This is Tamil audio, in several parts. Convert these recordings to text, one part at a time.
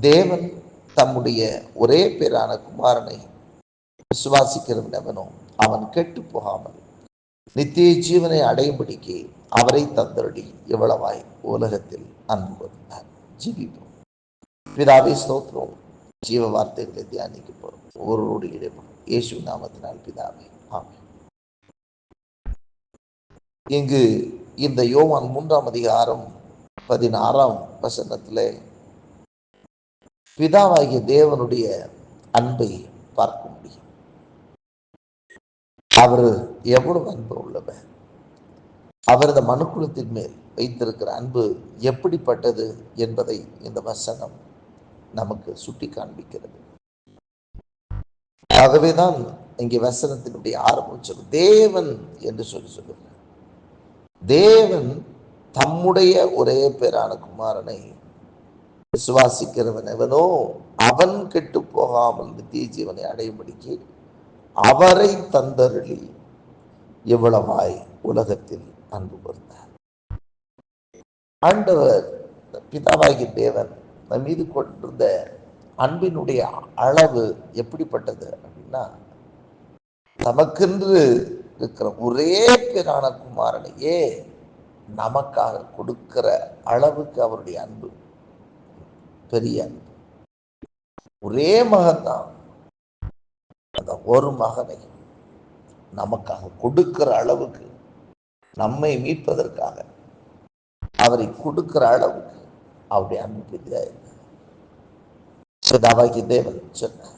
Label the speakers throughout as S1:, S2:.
S1: தேவன் தம்முடைய ஒரே பேரான குமாரனை விசுவாசிக்கிறவனவனோ அவன் கெட்டு போகாமல் நித்திய ஜீவனை அடையும்படிக்கு அவரை தந்தருடி எவ்வளவாய் உலகத்தில் அன்பு ஜீவிப்போம். பிதாவே ஸ்தோத்திரம். ஜீவ வார்த்தைகளை தியானிக்க போறோம். ஒருவரோடு இடைப்படும் இயேசு நாமத்தினால் பிதாவே ஆமே இங்கு இந்த யோவான் மூன்றாம் அதிகாரம் பதினாறாம் வசனத்திலே பிதாவாகிய தேவனுடைய அன்பை பார்க்க முடியும். அவர் எவ்வளவு அன்பு உள்ளவர். அவரது மனுக்குலத்தின் மேல் வைத்திருக்கிற அன்பு எப்படிப்பட்டது என்பதை இந்த வசனம் நமக்கு சுட்டி காண்பிக்கிறது. ஆகவேதான் இங்கே வசனத்தினுடைய ஆரம்பம் சொல்லு தேவன் என்று சொல்லி சொல்லுகிறார். தேவன் தம்முடைய ஒரே பேரான குமாரனை விசுவாசிக்கிறவன் எவனோ அவன் கெட்டு போகாமல் நித்திய ஜீவனை அடையும்படிக்கு அவரை தந்தருளி எவ்வளவாய் உலகத்தில் அன்பு கூர்ந்தார் ஆண்டவர் பிதாவாகிய தேவன் நம் மீது கொண்டிருந்த அன்பினுடைய அளவு எப்படிப்பட்டது அப்படின்னா தமக்கென்று இருக்கிற ஒரே பேரான குமாரனையே நமக்காக கொடுக்கிற அளவுக்கு அவருடைய அன்பு பெரிய அன்பு ஒரே மகன்தான். அந்த ஒரு மகனை நமக்காக கொடுக்கிற அளவுக்கு நம்மை மீட்பதற்காக அவரை கொடுக்கிற அளவுக்கு அவருடைய அன்பு பெரிதா இருந்தது பிதாவாகி தேவன் சொன்னார்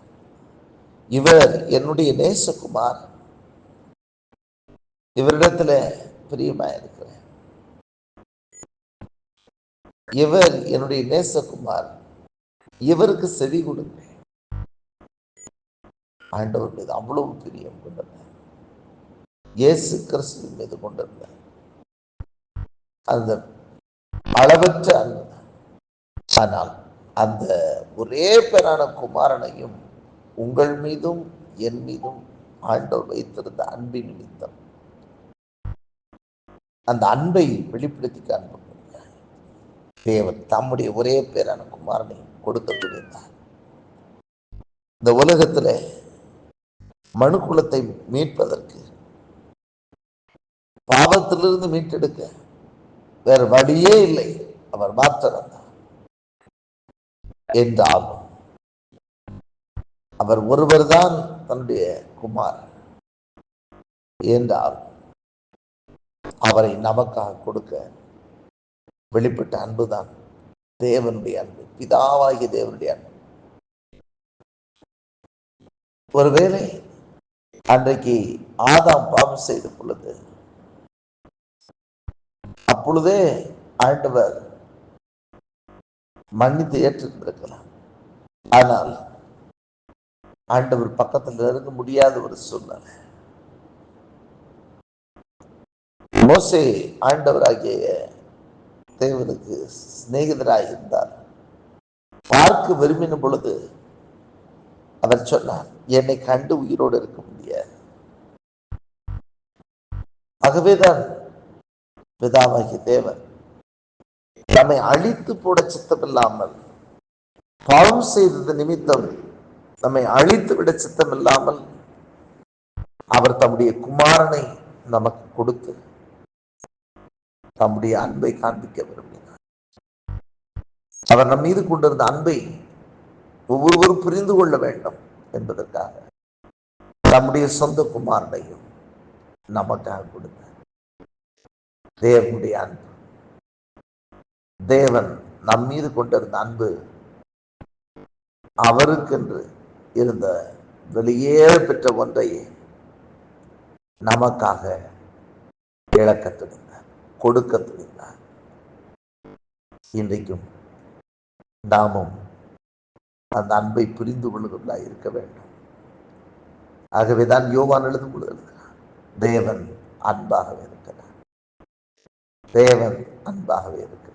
S1: இவர் என்னுடைய நேசகுமார் இவரிடத்துல பிரியமா இருக்கிறேன் இவர் என்னுடைய நேசகுமார். இவருக்கு செவி கொடுங்க. ஆண்டவர் மீது அவ்வளவு பிரியம் கொண்டிருந்தேன் இயேசு கிறிஸ்து மீது கொண்டிருந்தேன் அந்த அளவற்ற அன்பு. ஆனால் அந்த ஒரே பேரான குமாரனையும் உங்கள் மீதும் என் மீதும் ஆண்டவர் வைத்திருந்த அன்பின் நிமித்தம். அந்த அன்பை வெளிப்படுத்தி காண்ப தேவன் தம்முடைய ஒரே பேரான குமாரனை கொடுக்க துணிந்தார் இந்த உலகத்துல மனுக்குலத்தை மீட்பதற்கு பாவத்திலிருந்து மீட்டெடுக்க வேற வழியே இல்லை. அவர் மாத்திரம்தான். என்றாலும் அவர் ஒருவர் தான் தன்னுடைய குமார் என்றாலும் அவரை நமக்காக கொடுக்க வெளிப்பட்ட அன்புதான். தேவனுடைய அன்பு. பிதாவாகிய தேவனுடைய அன்பு. ஒருவேளை அன்றைக்கு ஆதாம் பாவம் செய்த பொழுது அப்பொழுதே ஆண்டவர் மன்னித்து ஏற்றிருந்திருக்கலாம் ஆனால் ஆண்டவர் பக்கத்தில் இருக்க முடியாத ஒரு சூழ்நிலை மோசை ஆண்டவராகிய தேவனுக்கு சிநேகிதராக இருந்தார் பார்க்க விரும்பின பொழுது அவர் சொன்னார் என்னை கண்டு உயிரோடு இருக்க முடியாது. ஆகவேதான் பிதாவாகிய தேவன் நம்மை அழித்து போட சித்தமில்லாமல் பாவம் செய்தது நிமித்தம் நம்மை அழித்து விட சித்தமில்லாமல் அவர் தம்முடைய குமாரனை நமக்கு கொடுத்து தம்முடைய அன்பை காண்பிக்க விரும்பினார். அவர் நம் மீது கொண்டிருந்த அன்பை ஒவ்வொருவரும் புரிந்து கொள்ள வேண்டும் என்பதற்காக தம்முடைய சொந்த குமாரனையும் நமக்காக கொடுத்தார். தேவனுடைய அன்பு. தேவன் நம் மீது கொண்டிருந்த அன்பு அவருக்கென்று இருந்த வெளியேற பெற்ற ஒன்றை நமக்காக இழக்கத்துடன் கொடுக்க துணிந்தார் இன்றைக்கும் நாமும் அந்த அன்பை புரிந்து கொள்வதாக இருக்க வேண்டும். ஆகவேதான் யோவான் எழுதும் பொழுது எழுதுகிறார் தேவன் அன்பாகவே இருக்கிறார். தேவன் அன்பாகவே இருக்கிறார்.